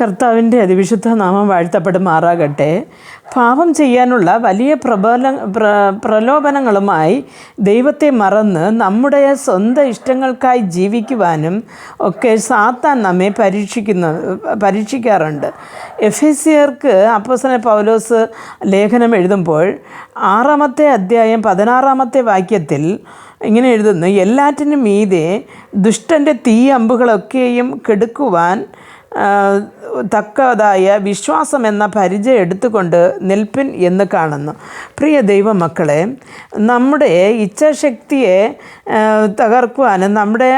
കർത്താവിന്റെ അതിവിശുദ്ധ നാമം വാഴ്ത്തപ്പെടുമാറാകട്ടെ. പാപം ചെയ്യാനുള്ള വലിയ പ്രബല പ്ര പ്രലോഭനങ്ങളുമായി ദൈവത്തെ മറന്ന് നമ്മുടെ സ്വന്തം ഇഷ്ടങ്ങൾക്കായി ജീവിക്കുവാനും ഒക്കെ സാത്താൻ നമ്മെ പരീക്ഷിക്കുന്ന പരീക്ഷിക്കാറുണ്ട്. എഫ് എസ് സിയർക്ക് അപ്പോസന പൗലോസ് ലേഖനം എഴുതുമ്പോൾ ആറാമത്തെ അധ്യായം പതിനാറാമത്തെ വാക്യത്തിൽ ഇങ്ങനെ എഴുതുന്നു എല്ലാറ്റിനും മീതെ ദുഷ്ടന്റെ തീ അമ്പുകളൊക്കെയും കെടുക്കുവാൻ തക്കതായ വിശ്വാസം എന്ന പരിചയം എടുത്തുകൊണ്ട് നിൽപ്പിൻ എന്ന് കാണുന്നു. പ്രിയ ദൈവമക്കളെ നമ്മുടെ ഇച്ഛാശക്തിയെ തകർക്കുവാനും നമ്മുടെ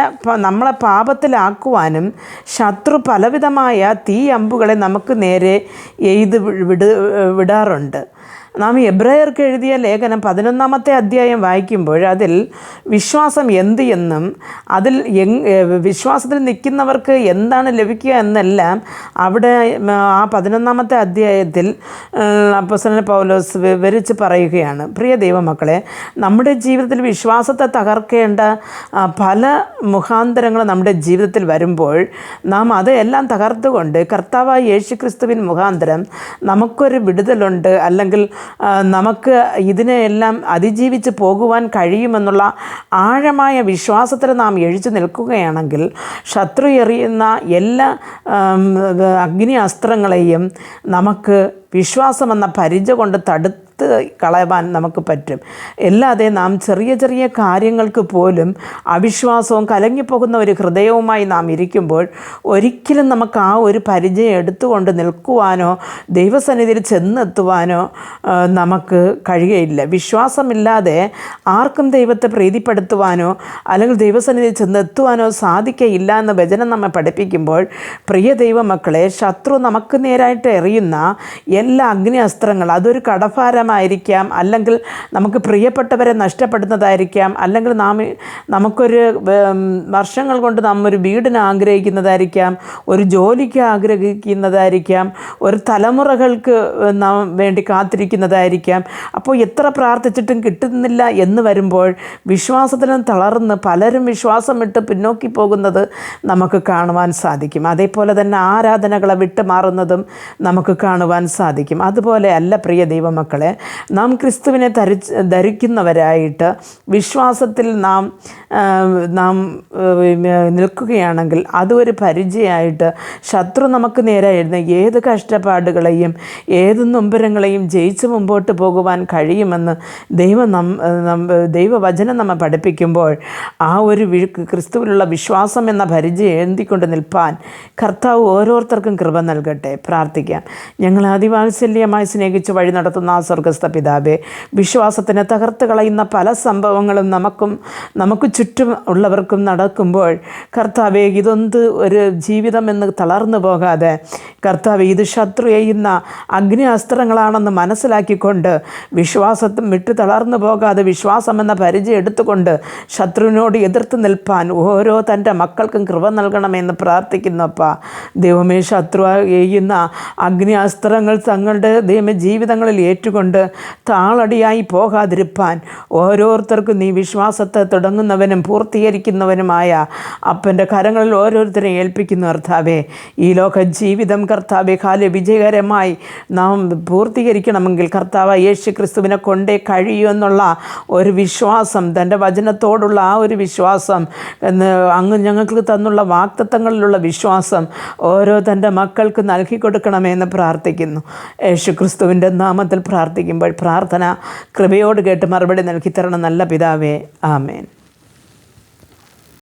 നമ്മളെ പാപത്തിലാക്കുവാനും ശത്രു പലവിധമായ തീ അമ്പുകളെ നമുക്ക് നേരെ എയ്ത് വിട് വിടാറുണ്ട്. നാം എബ്രായർക്ക് എഴുതിയ ലേഖനം പതിനൊന്നാമത്തെ അധ്യായം വായിക്കുമ്പോൾ അതിൽ വിശ്വാസം എന്ത് എന്നും അതിൽ വിശ്വാസത്തിൽ നിൽക്കുന്നവർക്ക് എന്താണ് ലഭിക്കുക എന്നെല്ലാം അവിടെ ആ പതിനൊന്നാമത്തെ അധ്യായത്തിൽ അപ്പസന പൗലോസ് വിവരിച്ച് പറയുകയാണ്. പ്രിയ ദൈവമക്കളെ നമ്മുടെ ജീവിതത്തിൽ വിശ്വാസത്തെ തകർക്കേണ്ട പല മുഖാന്തരങ്ങൾ നമ്മുടെ ജീവിതത്തിൽ വരുമ്പോൾ നാം അതെല്ലാം തകർത്തുകൊണ്ട് കർത്താവായ യേശു ക്രിസ്തുവിൻ മുഖാന്തരം നമുക്കൊരു വിടുതലുണ്ട്. അല്ലെങ്കിൽ നമുക്ക് ഇതിനെയെല്ലാം അതിജീവിച്ച് പോകുവാൻ കഴിയുമെന്നുള്ള ആഴമായ വിശ്വാസത്തിൽ നാം എഴിച്ചു നിൽക്കുകയാണെങ്കിൽ ശത്രു എറിയുന്ന എല്ലാ അഗ്നി അസ്ത്രങ്ങളെയും നമുക്ക് വിശ്വാസമെന്ന പരിച കൊണ്ട് തടുത്ത് കളയാൻ നമുക്ക് പറ്റും. അല്ലാതെ നാം ചെറിയ ചെറിയ കാര്യങ്ങൾക്ക് പോലും അവിശ്വാസവും കലങ്ങിപ്പോകുന്ന ഒരു ഹൃദയവുമായി നാം ഇരിക്കുമ്പോൾ ഒരിക്കലും നമുക്ക് ആ ഒരു പരിചയം എടുത്തുകൊണ്ട് നിൽക്കുവാനോ ദൈവസന്നിധിയിൽ ചെന്നെത്തുവാനോ നമുക്ക് കഴിയയില്ല. വിശ്വാസമില്ലാതെ ആർക്കും ദൈവത്തെ പ്രീതിപ്പെടുത്തുവാനോ അല്ലെങ്കിൽ ദൈവസന്നിധിയിൽ ചെന്നെത്തുവാനോ സാധിക്കയില്ല എന്ന് വചനം നമ്മെ പഠിപ്പിക്കുമ്പോൾ പ്രിയ ദൈവമക്കളെ ശത്രു നമുക്ക് നേരായിട്ട് എറിയുന്ന എല്ലാ അഗ്നി അസ്ത്രങ്ങൾ അതൊരു കടഭാരമായിരിക്കാം അല്ലെങ്കിൽ നമുക്ക് പ്രിയപ്പെട്ടവരെ നഷ്ടപ്പെടുന്നതായിരിക്കാം. അല്ലെങ്കിൽ നാം നമുക്കൊരു വർഷങ്ങൾ കൊണ്ട് നാം ഒരു വീടിന് ആഗ്രഹിക്കുന്നതായിരിക്കാം. ഒരു ജോലിക്ക് ആഗ്രഹിക്കുന്നതായിരിക്കാം. ഒരു തലമുറകൾക്ക് നാം വേണ്ടി കാത്തിരിക്കുന്നതായിരിക്കാം. അപ്പോൾ എത്ര പ്രാർത്ഥിച്ചിട്ടും കിട്ടുന്നില്ല എന്ന് വരുമ്പോൾ വിശ്വാസത്തിലും തളർന്ന് പലരും വിശ്വാസം വിട്ട് പിന്നോക്കി പോകുന്നത് നമുക്ക് കാണുവാൻ സാധിക്കും. അതേപോലെ തന്നെ ആരാധനകളെ വിട്ടുമാറുന്നതും നമുക്ക് കാണുവാൻ സാധിക്കും. അതുപോലെ അല്ല പ്രിയ ദൈവമക്കളെ നാം ക്രിസ്തുവിനെ ധരി ധരിക്കുന്നവരായിട്ട് വിശ്വാസത്തിൽ നാം നാം നിൽക്കുകയാണെങ്കിൽ അതൊരു പരിചയമായിട്ട് ശത്രു നമുക്ക് നേരെ എഴുന്ന ഏത് കഷ്ടപ്പാടുകളെയും ഏത് നൊമ്പരങ്ങളെയും ജയിച്ച് മുമ്പോട്ട് പോകുവാൻ കഴിയുമെന്ന് ദൈവം നം ദൈവവചനം നമ്മെ പഠിപ്പിക്കുമ്പോൾ ആ ഒരു ക്രിസ്തുവിലുള്ള വിശ്വാസം എന്ന പരിചയം എഴുതിക്കൊണ്ട് നിൽപ്പാൻ കർത്താവ് ഓരോരുത്തർക്കും കൃപ നൽകട്ടെ. പ്രാർത്ഥിക്കാം. ഞങ്ങൾ അതിവാത്സല്യമായി സ്നേഹിച്ച് വഴി നടത്തുന്ന ആ സ്വർഗസ്ഥ പിതാവേ വിശ്വാസത്തിനെ തകർത്ത് കളയുന്ന പല സംഭവങ്ങളും നമുക്കും നമുക്ക് ചുറ്റും ഉള്ളവർക്കും നടക്കുമ്പോൾ കർത്താവെ ഇതൊന്ത് ഒരു ജീവിതം എന്ന് തളർന്നു പോകാതെ കർത്താവ് ഇത് ശത്രു ചെയ്യുന്ന അഗ്നി അസ്ത്രങ്ങളാണെന്ന് മനസ്സിലാക്കിക്കൊണ്ട് വിശ്വാസത്തും വിട്ട് തളർന്നു പോകാതെ വിശ്വാസം എന്ന പരിചയം എടുത്തുകൊണ്ട് ശത്രുവിനോട് എതിർത്ത് നിൽപ്പാൻ ഓരോ തന്റെ മക്കൾക്കും കൃപ നൽകണമെന്ന് പ്രാർത്ഥിക്കുന്നപ്പ ദൈവമേ ശത്രു ചെയ്യുന്ന അഗ്നി അസ്ത്രങ്ങൾ തങ്ങളുടെ ദൈവ ജീവിതങ്ങളിൽ ഏറ്റുകൊണ്ട് താളടിയായി പോകാതിരിപ്പാൻ ഓരോരുത്തർക്കും നീ വിശ്വാസത്തെ തുടങ്ങുന്നവനും പൂർത്തീകരിക്കുന്നവനുമായ അപ്പന്റെ കരങ്ങളിൽ ഓരോരുത്തരെയും ഏൽപ്പിക്കുന്നു കർത്താവേ. ഈ ലോക ജീവിതം കർത്താവെ കാല വിജയകരമായി നാം പൂർത്തീകരിക്കണമെങ്കിൽ കർത്താവ് യേശു ക്രിസ്തുവിനെ കൊണ്ടേ കഴിയൂ എന്നുള്ള ഒരു വിശ്വാസം തന്റെ വചനത്തോടുള്ള ആ ഒരു വിശ്വാസം എന്ന് അങ്ങ് ഞങ്ങൾക്ക് തന്നുള്ള വാക്തത്വങ്ങളിലുള്ള വിശ്വാസം ഓരോ തന്റെ മക്കൾക്ക് നൽകി കൊടുക്കണമെന്ന് പ്രാർത്ഥിക്കുന്നു. യേശു ക്രിസ്തുവിന്റെ നാമത്തിൽ പ്രാർത്ഥിക്കുമ്പോൾ പ്രാർത്ഥന കൃപയോട് കേട്ട് മറുപടി നൽകി തരണം നല്ല പിതാവേ. ആമേൻ.